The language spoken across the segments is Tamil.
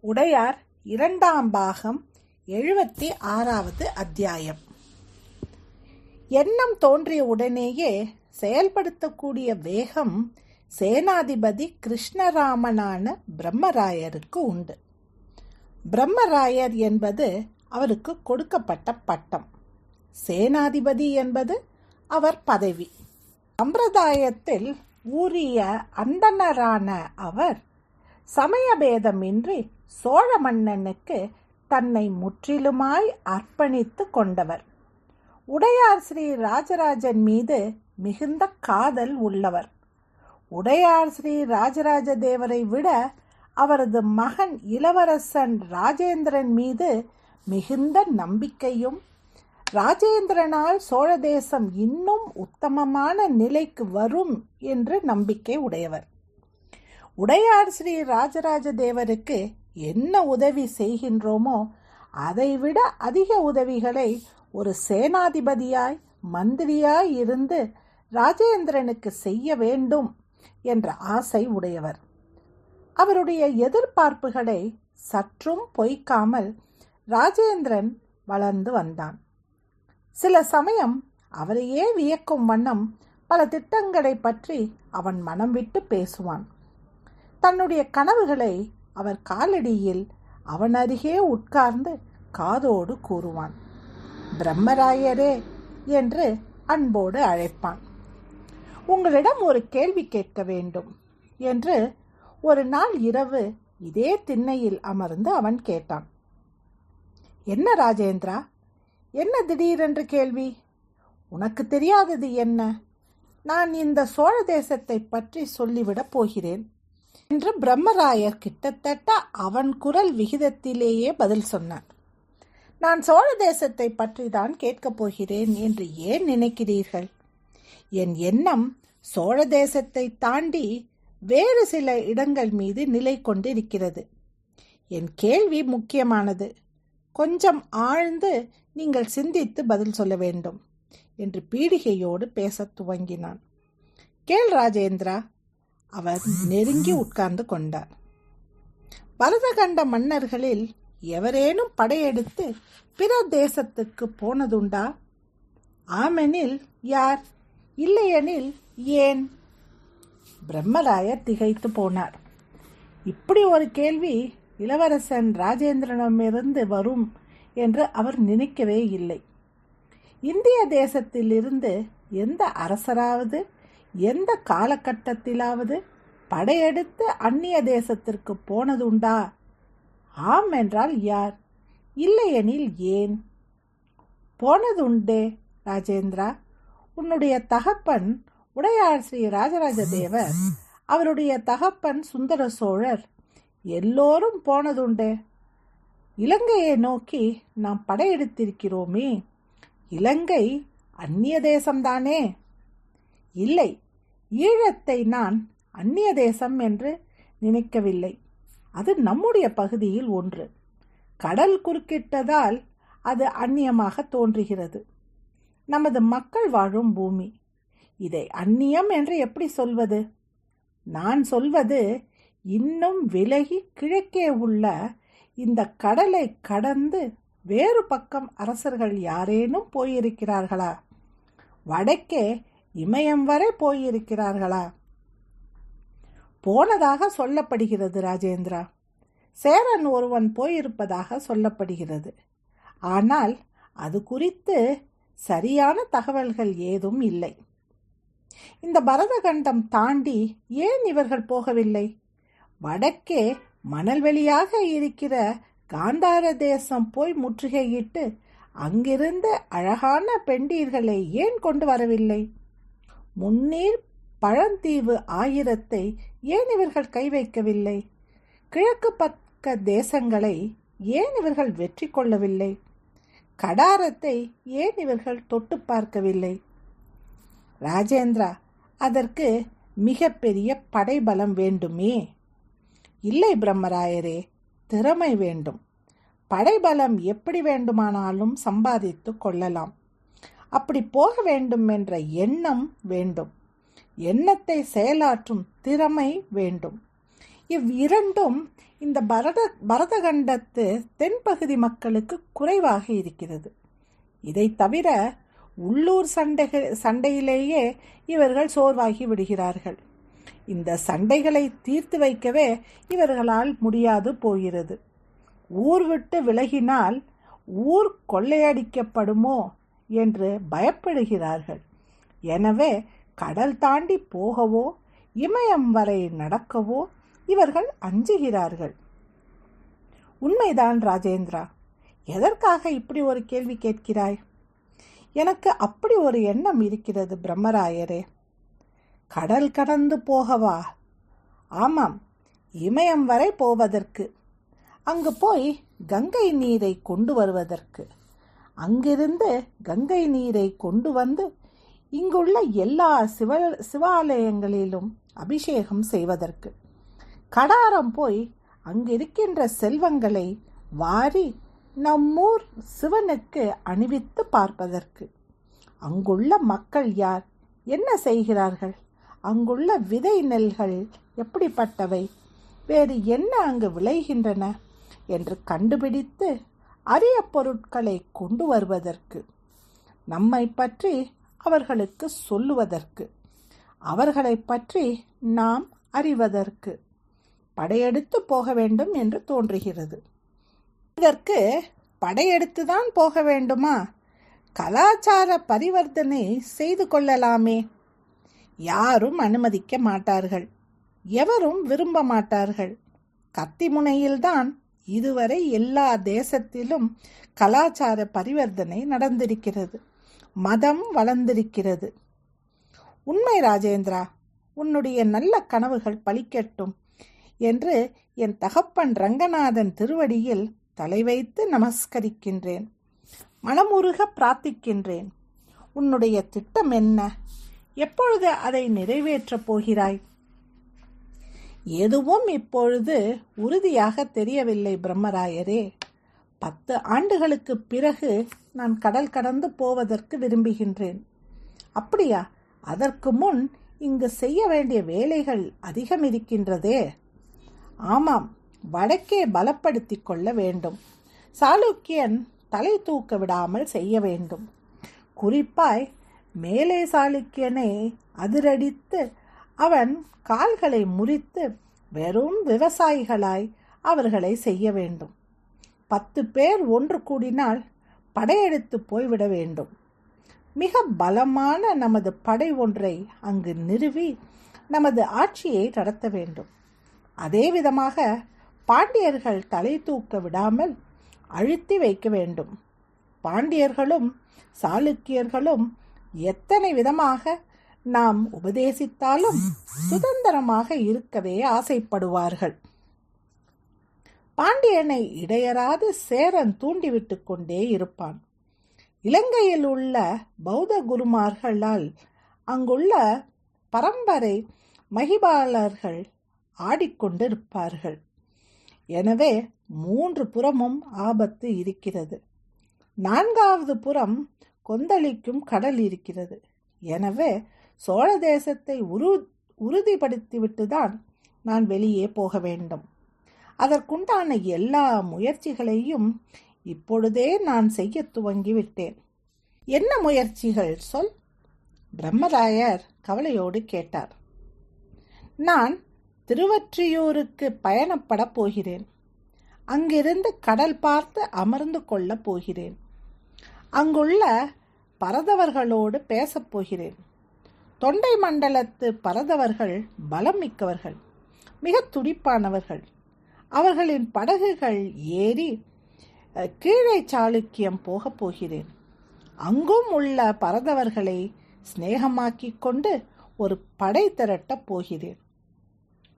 உடையார் இரண்டாம் பாகம் எழுபத்தி ஆறாவது அத்தியாயம். எண்ணம் தோன்றிய உடனேயே செயல்படுத்தக்கூடிய வேகம் சேனாதிபதி கிருஷ்ணராமனான பிரம்மராயருக்கு உண்டு. பிரம்மராயர் என்பது அவருக்கு கொடுக்கப்பட்ட பட்டம். சேனாதிபதி என்பது அவர் பதவி. சம்பிரதாயத்தில் ஊறிய அந்தணரான அவர் சமயபேதமின்றி சோழ மன்னனுக்கு தன்னை முற்றிலுமாய் அர்ப்பணித்து கொண்டவர். உடையார் ஸ்ரீ ராஜராஜன் மீது மிகுந்த காதல் உள்ளவர். உடையார் ஸ்ரீ ராஜராஜ தேவரை விட அவரது மகன் இளவரசன் ராஜேந்திரன் மீது மிகுந்த நம்பிக்கையும் ராஜேந்திரனால் சோழ தேசம் இன்னும் உத்தமமான நிலைக்கு வரும் என்று நம்பிக்கை உடையவர். உடையார் ஸ்ரீ ராஜராஜ தேவருக்கு என்ன உதவி செய்கின்றோமோ அதைவிட அதிக உதவிகளை ஒரு சேனாதிபதியாய் மந்திரியாய் இருந்து ராஜேந்திரனுக்கு செய்ய வேண்டும் என்ற ஆசை உடையவர். அவருடைய எதிர்பார்ப்புகளை சற்றும் பொய்க்காமல் ராஜேந்திரன் வளர்ந்து வந்தான். சில சமயம் அவரையே வியக்கும் வண்ணம் பல திட்டங்களை பற்றி அவன் மனம் விட்டு பேசுவான். தன்னுடைய கனவுகளை அவர் காலடியில் அவன் அருகே உட்கார்ந்து காதோடு கூறுவான் பிரம்மராயரே என்று அன்போடு அழைப்பான். உங்களிடம் ஒரு கேள்வி கேட்க வேண்டும் என்று ஒரு நாள் இரவு இதே திண்ணையில் அமர்ந்து அவன் கேட்டான். என்ன ராஜேந்திரா என்ன திடீரென்று கேள்வி? உனக்கு தெரியாதது என்ன? நான் இந்த சோழ தேசத்தை பற்றி சொல்லிவிடப் போகிறேன். என்று பிரம்மராயர் கிட்டத்தட்ட அவன் குரல் விகிதத்திலேயே பதில் சொன்னார். நான் சோழ தேசத்தை பற்றி தான் கேட்கப் போகிறேன் என்று ஏன் நினைக்கிறீர்கள்? என் எண்ணம் சோழ தேசத்தை தாண்டி வேறு சில இடங்கள் மீது நிலை கொண்டிருக்கிறது. என் கேள்வி முக்கியமானது. கொஞ்சம் ஆழ்ந்து நீங்கள் சிந்தித்து பதில் சொல்ல வேண்டும் என்று பீடிகையோடு பேசத் துவங்கினான். கேள் ராஜேந்திரா அவர் நெருங்கி உட்கார்ந்து கொண்டார். பரதகண்ட மன்னர்களில் எவரேனும் படையெடுத்து பிற தேசத்துக்கு போனதுண்டா? ஆமெனில் யார்? இல்லையெனில் ஏன்? பிரம்மராயர் திகைத்து போனார். இப்படி ஒரு கேள்வி இளவரசன் ராஜேந்திரனிடமிருந்து வரும் என்று அவர் நினைக்கவே இல்லை. இந்திய தேசத்திலிருந்து எந்த அரசராவது எந்த காலகட்டத்திலாவது படையெடுத்து அந்நிய தேசத்திற்கு போனதுண்டா? ஆம் என்றால் யார்? இல்லையெனில் ஏன்? போனதுண்டே ராஜேந்திரா. உன்னுடைய தகப்பன் உடையார் ஸ்ரீ ராஜராஜ தேவர். அவருடைய தகப்பன் சுந்தர சோழர். எல்லோரும் போனதுண்டே. இலங்கையை நோக்கி நாம் படையெடுத்திருக்கிறோமே. இலங்கை அந்நிய தேசம்தானே? இல்லை. ஈழத்தை நான் அந்நிய தேசம் என்று நினைக்கவில்லை. அது நம்முடைய பகுதியில் ஒன்று. கடல் குறுக்கிட்டதால் அது அந்நியமாக தோன்றுகிறது. நமது மக்கள் வாழும் பூமி. இதை அந்நியம் என்று எப்படி சொல்வது? நான் சொல்வது இன்னும் விலகி கிழக்கே உள்ள இந்த கடலை கடந்து வேறு பக்கம் அரசர்கள் யாரேனும் போயிருக்கிறார்களா? வடக்கே இமயம் வரை போயிருக்கிறார்களா? போனதாக சொல்லப்படுகிறது ராஜேந்திரா. சேரன் ஒருவன் போயிருப்பதாக சொல்லப்படுகிறது. ஆனால் அது குறித்து சரியான தகவல்கள் ஏதும் இல்லை. இந்த பரதகண்டம் தாண்டி ஏன் இவர்கள் போகவில்லை? வடக்கே மணல்வெளியாக இருக்கிற காந்தார தேசம் போய் முற்றுகையிட்டு அங்கிருந்து அழகான பெண்டீர்களை ஏன் கொண்டு வரவில்லை? முன்னீர் பழந்தீவு ஆயிரத்தை ஏன் இவர்கள் கை வைக்கவில்லை கிழக்கு பக்க தேசங்களை ஏன் இவர்கள் வெற்றி கொள்ளவில்லை? கடாரத்தை ஏன் இவர்கள் தொட்டு பார்க்கவில்லை? ராஜேந்திரா அதற்கு மிகப்பெரிய படைபலம் வேண்டுமே. இல்லை பிரம்மராயரே திறமை வேண்டும். படைபலம் எப்படி வேண்டுமானாலும் சம்பாதித்து கொள்ளலாம். அப்படி போக வேண்டும் என்ற எண்ணம் வேண்டும். எண்ணத்தை செயலாற்றும் திறமை வேண்டும். இவ்விரண்டும் இந்த பரத பரதகண்டத்து தென்பகுதி மக்களுக்கு குறைவாக இருக்கிறது. இதை தவிர உள்ளூர் சண்டைகள் சண்டையிலேயே இவர்கள் சோர்வாகி விடுகிறார்கள். இந்த சண்டைகளை தீர்த்து வைக்கவே இவர்களால் முடியாது போகிறது. ஊர் விட்டு விலகினால் ஊர் கொள்ளையடிக்கப்படுமோ என்று பயப்படுகிறார்கள். எனவே கடல் தாண்டி போகவோ இமயம் வரை நடக்கவோ இவர்கள் அஞ்சுகிறார்கள். உண்மைதான் ராஜேந்திரா எதற்காக இப்படி ஒரு கேள்வி கேட்கிறாய்? எனக்கு அப்படி ஒரு எண்ணம் இருக்கிறது பிரம்மராயரே. கடல் கடந்து போகவா? ஆமாம் இமயம் வரை போவதற்கு. அங்கு போய் கங்கை நீரை கொண்டு வருவதற்கு. அங்கிருந்து கங்கை நீரை கொண்டு வந்து இங்குள்ள எல்லா சிவ சிவாலயங்களிலும் அபிஷேகம் செய்வதற்கு. கடாரம் போய் அங்கிருக்கின்ற செல்வங்களை வாரி நம்மூர் சிவனுக்கு அணிவித்து பார்ப்பதற்கு. அங்குள்ள மக்கள் யார்? என்ன செய்கிறார்கள்? அங்குள்ள விதை நெல்கள் எப்படிப்பட்டவை? வேறு என்ன அங்கு விளைகின்றன? என்று கண்டுபிடித்து அரிய பொருட்களை கொண்டு வருவதற்கு நம்மை பற்றி அவர்களுக்கு சொல்லுவதற்கு அவர்களை பற்றி நாம் அறிவதற்கு படையெடுத்து போக வேண்டும் என்று தோன்றுகிறது. இதற்கு படையெடுத்துதான் போக வேண்டுமா? கலாச்சார பரிவர்த்தனை செய்து கொள்ளலாமே. யாரும் அனுமதிக்க மாட்டார்கள். எவரும் விரும்ப மாட்டார்கள். கத்திமுனையில்தான் இதுவரை எல்லா தேசத்திலும் கலாச்சார பரிவர்த்தனை நடந்திருக்கிறது. மதம் வளர்ந்திருக்கிறது. உண்மை ராஜேந்திரா உன்னுடைய நல்ல கனவுகள் பலிக்கட்டும் என்று என் தகப்பன் ரங்கநாதன் திருவடியில் தலை வைத்து நமஸ்கரிக்கின்றேன். மனமுருக பிரார்த்திக்கின்றேன். உன்னுடைய திட்டம் என்ன? எப்பொழுது அதை நிறைவேற்றப் போகிறாய்? எதுவும் இப்பொழுது உறுதியாக தெரியவில்லை பிரம்மராயரே. பத்து ஆண்டுகளுக்கு பிறகு நான் கடல் கடந்து போவதற்கு விரும்புகின்றேன். அப்படியா? அதற்கு முன் இங்கு செய்ய வேண்டிய வேலைகள் அதிகம் இருக்கின்றதே ஆமாம் வடக்கே பலப்படுத்தி கொள்ள வேண்டும். சாளுக்கியன் தலை தூக்க விடாமல் செய்ய வேண்டும். குறிப்பாய் மேலே சாளுக்கியனை அதிரடித்து அவன் கால்களை முறித்து வெறும் விவசாயிகளாய் அவர்களை செய்ய வேண்டும். பத்து பேர் ஒன்று கூடினால் படையெடுத்து போய்விட வேண்டும். மிக பலமான நமது படை ஒன்றை அங்கு நிறுவி நமது ஆட்சியை நடத்த வேண்டும். அதே விதமாக பாண்டியர்கள் தலை தூக்க விடாமல் அழுத்தி வைக்க வேண்டும். பாண்டியர்களும் சாளுக்கியர்களும் எத்தனை விதமாக நாம் உபதேசித்தாலும் சுதந்திரமாக இருக்கவே ஆசைப்படுவார்கள். பாண்டியனை இடையராது சேரன் தூண்டிவிட்டு கொண்டே இருப்பான். இலங்கையில் உள்ள பௌத்த குருமார்களால் அங்குள்ள பரம்பரை மகிபாலர்கள் ஆடிக்கொண்டிருப்பார்கள். எனவே மூன்று புறமும் ஆபத்து இருக்கிறது. நான்காவது புறம் கொந்தளிக்கும் கடல் இருக்கிறது. எனவே சோழ தேசத்தை உரு உறுதிப்படுத்திவிட்டுதான் நான் வெளியே போக வேண்டும். அதற்குண்டான எல்லா முயற்சிகளையும் இப்பொழுதே நான் செய்ய துவங்கிவிட்டேன். என்ன முயற்சிகள் சொல்? பிரம்மராயர் கவலையோடு கேட்டார். நான் திருவற்றியூருக்கு பயணப்பட போகிறேன். அங்கிருந்து கடல் பார்த்து அமர்ந்து கொள்ளப் போகிறேன். அங்குள்ள பரதவர்களோடு பேசப் போகிறேன். தொண்டை மண்டலத்து பரதவர்கள் பலம் மிக்கவர்கள் மிக துடிப்பானவர்கள். அவர்களின் படகுகள் ஏறி கீழே சாளுக்கியம் போகப் போகிறேன். அங்கும் உள்ள பரதவர்களை சிநேகமாக்கிக் கொண்டு ஒரு படை திரட்டப் போகிறேன்.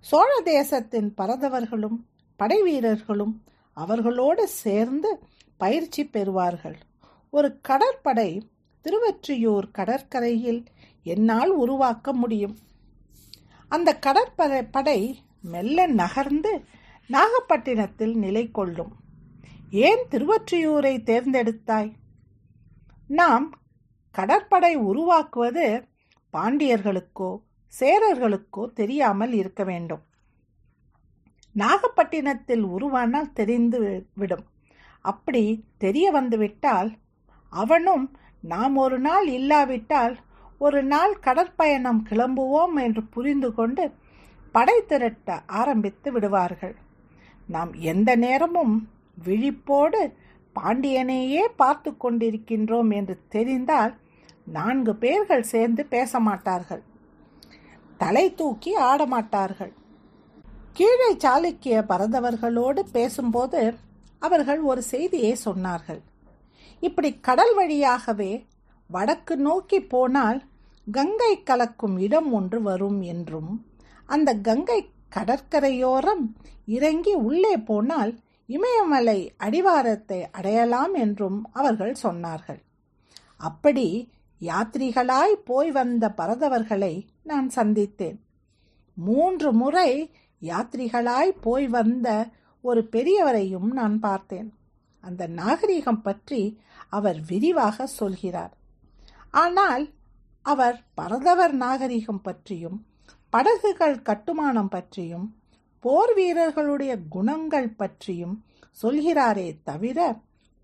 சோழ தேசத்தின் பரதவர்களும் படை வீரர்களும் அவர்களோடு சேர்ந்து பயிற்சி பெறுவார்கள். ஒரு கடற்படை திருவற்றியூர் கடற்கரையில் என்னால் உருவாக்க முடியும். அந்த கடற்படை படை மெல்ல நகர்ந்து நாகப்பட்டினத்தில் நிலை கொள்ளும். ஏன் திருவொற்றியூரை தேர்ந்தெடுத்தாய்? நாம் கடற்படை உருவாக்குவது பாண்டியர்களுக்கோ சேரர்களுக்கோ தெரியாமல் இருக்க வேண்டும். நாகப்பட்டினத்தில் உருவானால் தெரிந்து விடும். அப்படி தெரிய வந்துவிட்டால் அவனும் நாம் ஒரு நாள் இல்லாவிட்டால் ஒரு நாள் கடற்பயணம் கிளம்புவோம் என்று புரிந்து கொண்டு படை திரட்ட ஆரம்பித்து விடுவார்கள். நாம் எந்த நேரமும் விழிப்போடு பாண்டியனையே பார்த்து கொண்டிருக்கின்றோம் என்று தெரிந்தால் நான்கு பேர்கள் சேர்ந்து பேச மாட்டார்கள் தலை தூக்கி ஆடமாட்டார்கள். கீழே சாளுக்கிய பரதவர்களோடு பேசும்போது அவர்கள் ஒரு செய்தியை சொன்னார்கள். இப்படி கடல் வழியாகவே வடக்கு நோக்கி போனால் கங்கை கலக்கும் இடம் ஒன்று வரும் என்றும் அந்த கங்கை கடற்கரையோரம் இறங்கி உள்ளே போனால் இமயமலை அடிவாரத்தை அடையலாம் என்றும் அவர்கள் சொன்னார்கள். அப்படி யாத்ரிகளாய் போய் வந்த பரதவர்களை நான் சந்தித்தேன். மூன்று முறை யாத்ரிகளாய் போய் வந்த ஒரு பெரியவரையும் நான் பார்த்தேன். அந்த நாகரிகம் பற்றி அவர் விரிவாக சொல்கிறார். ஆனால் அவர் பரதவர் நாகரிகம் பற்றியும் படகுகள் கட்டுமானம் பற்றியும் போர் வீரர்களுடைய குணங்கள் பற்றியும் சொல்கிறாரே தவிர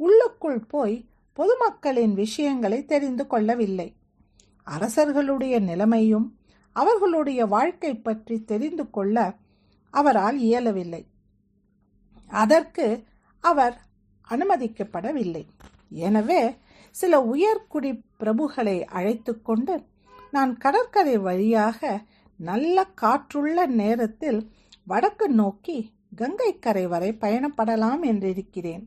உள்ளுக்குள் போய் பொதுமக்களின் விஷயங்களை தெரிந்து கொள்ளவில்லை. அரசர்களுடைய நிலைமையும் அவர்களுடைய வாழ்க்கை பற்றி தெரிந்து கொள்ள அவரால் இயலவில்லை. அதற்கு அவர் அனுமதிக்கப்படவில்லை. எனவே சில உயர்குடி பிரபுகளை அழைத்து கொண்டு நான் கடற்கரை வழியாக நல்ல காற்றுள்ள நேரத்தில் வடக்கு நோக்கி கங்கை கரை வரை பயணப்படலாம் என்றிருக்கிறேன்.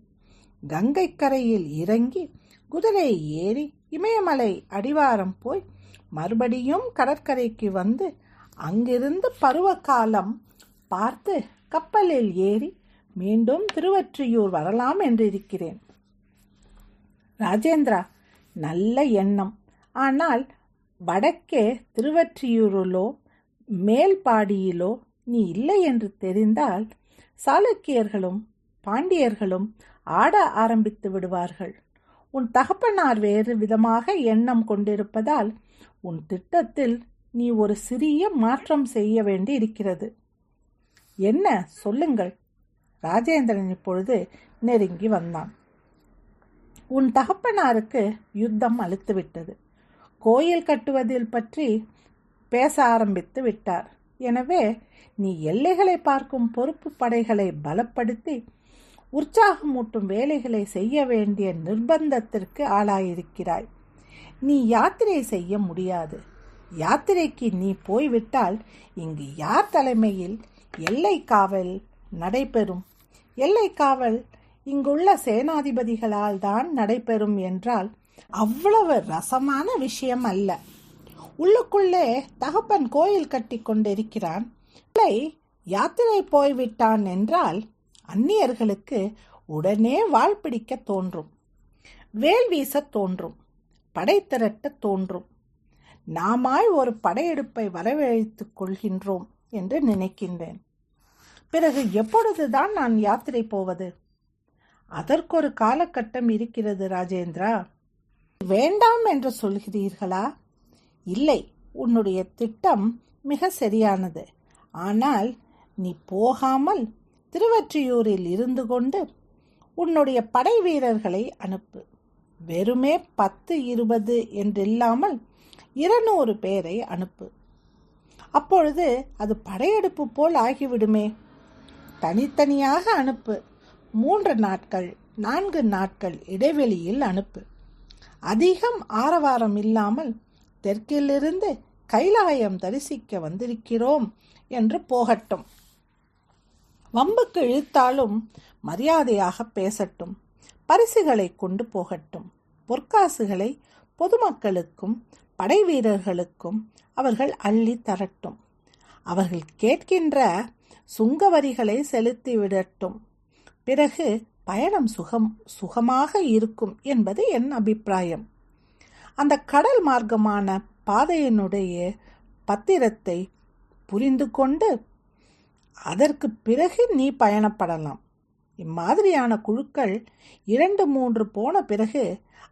கங்கை கரையில் இறங்கி குதிரை ஏறி இமயமலை அடிவாரம் போய் மறுபடியும் கடற்கரைக்கு வந்து அங்கிருந்து பருவகாலம் பார்த்து கப்பலில் ஏறி மீண்டும் திருவற்றியூர் வரலாம் என்றிருக்கிறேன். ராஜேந்திரா நல்ல எண்ணம். ஆனால் வடக்கே திருவற்றியூரிலோ மேல்பாடியிலோ நீ இல்லை என்று தெரிந்தால் சாளுக்கியர்களும் பாண்டியர்களும் ஆட ஆரம்பித்து விடுவார்கள். உன் தகப்பனார் வேறு விதமாக எண்ணம் கொண்டிருப்பதால் உன் திட்டத்தில் நீ ஒரு சிறிய மாற்றம் செய்ய வேண்டி இருக்கிறது என்ன? சொல்லுங்கள். ராஜேந்திரன் இப்பொழுது நெருங்கி வந்தான். உன் தகப்பனாருக்கு யுத்தம் அழுத்துவிட்டது. கோயில் கட்டுவதில் பற்றி பேச ஆரம்பித்து விட்டார். எனவே நீ எல்லைகளை பார்க்கும் பொறுப்பு படைகளை பலப்படுத்தி உற்சாகமூட்டும் வேலைகளை செய்ய வேண்டிய நிர்பந்தத்திற்கு ஆளாயிருக்கிறாய். நீ யாத்திரை செய்ய முடியாது. யாத்திரைக்கு நீ போய்விட்டால் இங்கு யார் தலைமையில்? எல்லை காவல் நடைபெறும். எல்லை காவல் இங்குள்ள சேனாதிபதிகளால் தான் நடைபெறும் என்றால் அவ்வளவு ரசமான விஷயம் அல்ல. உள்ளுக்குள்ளே தகப்பன் கோயில் கட்டி கொண்டிருக்கிறான். யாத்திரை போய்விட்டான் என்றால் அந்நியர்களுக்கு உடனே வாழ் பிடிக்க தோன்றும். வேல் வீச தோன்றும். படை திரட்ட தோன்றும். நாமாய் ஒரு படையெடுப்பை வரவழைத்துக் கொள்கின்றோம் என்று நினைக்கின்றேன். பிறகு எப்பொழுதுதான் நான் யாத்திரை போவது? அதற்கொரு காலகட்டம் இருக்கிறது ராஜேந்திரா. வேண்டாம் என்று சொல்கிறீர்களா? இல்லை உன்னுடைய திட்டம் மிக சரியானது. ஆனால் நீ போகாமல் திருவற்றியூரில் இருந்து கொண்டு உன்னுடைய படை வீரர்களை அனுப்பு. வெறுமே பத்து இருபது என்றில்லாமல் இருநூறு பேரை அனுப்பு. அப்பொழுது அது படையெடுப்பு போல் ஆகிவிடுமே. தனித்தனியாக அனுப்பு. மூன்று நாட்கள் நான்கு நாட்கள் இடைவெளியில் அனுப்பு. அதிகம் ஆரவாரம் இல்லாமல் தெற்கிலிருந்து கைலாயம் தரிசிக்க வந்திருக்கிறோம் என்று போகட்டும். வம்புக்கு இழுத்தாலும் மரியாதையாக பேசட்டும். பரிசுகளை கொண்டு போகட்டும். பொற்காசுகளை பொதுமக்களுக்கும் படை வீரர்களுக்கும் அவர்கள் அள்ளி தரட்டும். அவர்கள் கேட்கின்ற சுங்க வரிகளை செலுத்திவிடட்டும் பிறகு பயணம் சுகம் சுகமாக இருக்கும் என்பது என் அபிப்பிராயம். அந்த கடல் மார்க்கமான பாதையினுடைய பத்திரத்தை புரிந்து கொண்டு அதற்கு பிறகு நீ பயணப்படலாம். இம்மாதிரியான குழுக்கள் இரண்டு மூன்று போன பிறகு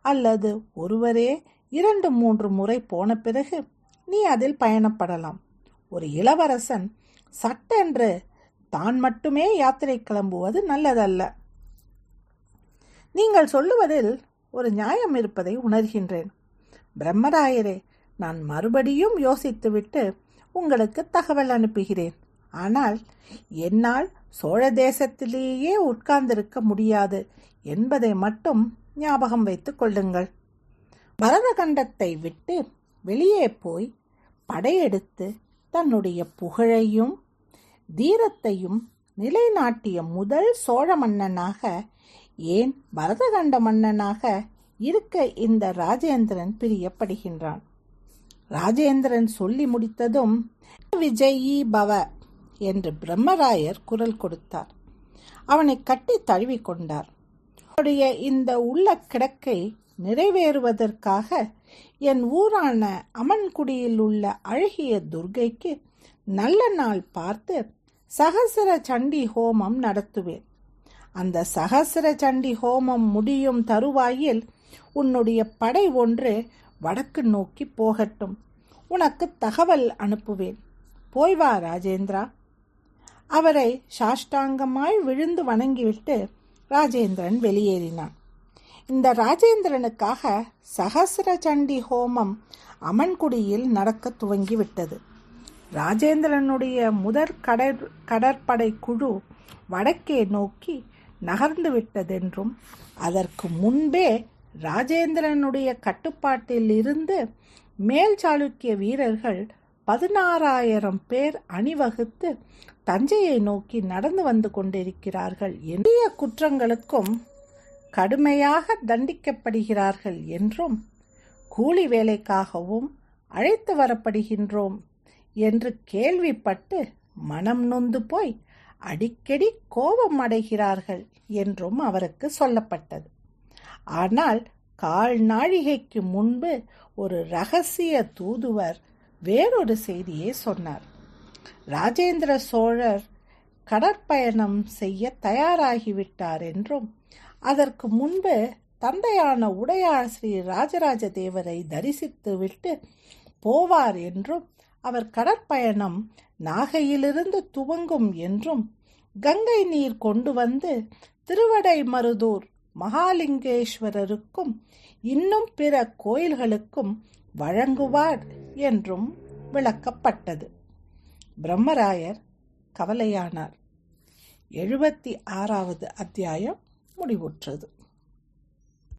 அல்லது ஒருவரே இரண்டு மூன்று முறை போன பிறகு நீ அதில் பயணப்படலாம். ஒரு இளவரசன் சட்டென்று தான் மட்டுமே யாத்திரை கிளம்புவது நல்லதல்ல. நீங்கள் சொல்லுவதில் ஒரு நியாயம் இருப்பதை உணர்கின்றேன். பிரம்மராயரே நான் மறுபடியும் யோசித்துவிட்டு உங்களுக்கு தகவல் அனுப்புகிறேன். ஆனால் என்னால் சோழ தேசத்திலேயே உட்கார்ந்திருக்க முடியாது என்பதை மட்டும் ஞாபகம் வைத்துக் கொள்ளுங்கள். பரதகண்டத்தை விட்டு வெளியே போய் படையெடுத்து தன்னுடைய புகழையும் தீரத்தையும் நிலைநாட்டிய முதல் சோழ மன்னனாக ஏன் பரதகண்ட மன்னனாக இருக்க இந்த ராஜேந்திரன் பிரியப்படுகின்றான்? ராஜேந்திரன் சொல்லி முடித்ததும் விஜயி பவ என்று பிரம்மராயர் குரல் கொடுத்தார். அவனை கட்டி தழுவி கொண்டார். அவருடைய இந்த உள்ள கிடக்கை நிறைவேறுவதற்காக என் ஊரான அமன்குடியில் உள்ள அழகிய துர்கைக்கு நல்ல நாள் பார்த்து சகசர சண்டி ஹோமம் நடத்துவேன். அந்த சகசர சண்டி ஹோமம் முடியும் தருவாயில் உன்னுடைய படை ஒன்று வடக்கு நோக்கி போகட்டும். உனக்கு தகவல் அனுப்புவேன். போய் வா ராஜேந்திரா. அவரை சாஷ்டாங்கமாய் விழுந்து வணங்கிவிட்டு ராஜேந்திரன் வெளியேறினான். இந்த ராஜேந்திரனுக்காக சகசர சண்டி ஹோமம் அமன்குடியில் நடக்க துவங்கிவிட்டது. ராஜேந்திரனுடைய முதற் கடற் கடற்படை குழு வடக்கே நோக்கி நகர்ந்து விட்டதென்றும் அதற்கு முன்பே ராஜேந்திரனுடைய கட்டுப்பாட்டில் இருந்து மேல் சாளுக்கிய வீரர்கள் பதினாறாயிரம் பேர் அணிவகுத்து தஞ்சையை நோக்கி நடந்து வந்து கொண்டிருக்கிறார்கள் எளிய குற்றங்களுக்கும் கடுமையாக தண்டிக்கப்படுகிறார்கள் என்றும் கூலி வேலைக்காகவும் அழைத்து வரப்படுகின்றோம் என்று கேள்விப்பட்டு மனம் நொந்து போய் அடிக்கடி கோபம் அடைகிறார்கள் என்றும் அவருக்கு சொல்லப்பட்டது. ஆனால் கால் நாழிகைக்கு முன்பு ஒரு ரகசிய தூதுவர் வேறொரு செய்தியை சொன்னார். ராஜேந்திர சோழர் கடற்பயணம் செய்ய தயாராகிவிட்டார் என்றும் அதற்கு முன்பு தந்தையான உடையார் ஸ்ரீ ராஜராஜ தேவரை தரிசித்துவிட்டு போவார் என்றும் அவர் கடற்பயணம் நாகையிலிருந்து துவங்கும் என்றும் கங்கை நீர் கொண்டு வந்து திருவடை மருதூர் மகாலிங்கேஸ்வரருக்கும் இன்னும் பிற கோயில்களுக்கும் வழங்குவார் என்றும் விளக்கப்பட்டது. பிரம்மராயர் கவலையானார். எழுபத்தி ஆறாவது அத்தியாயம் முடிவுற்றது.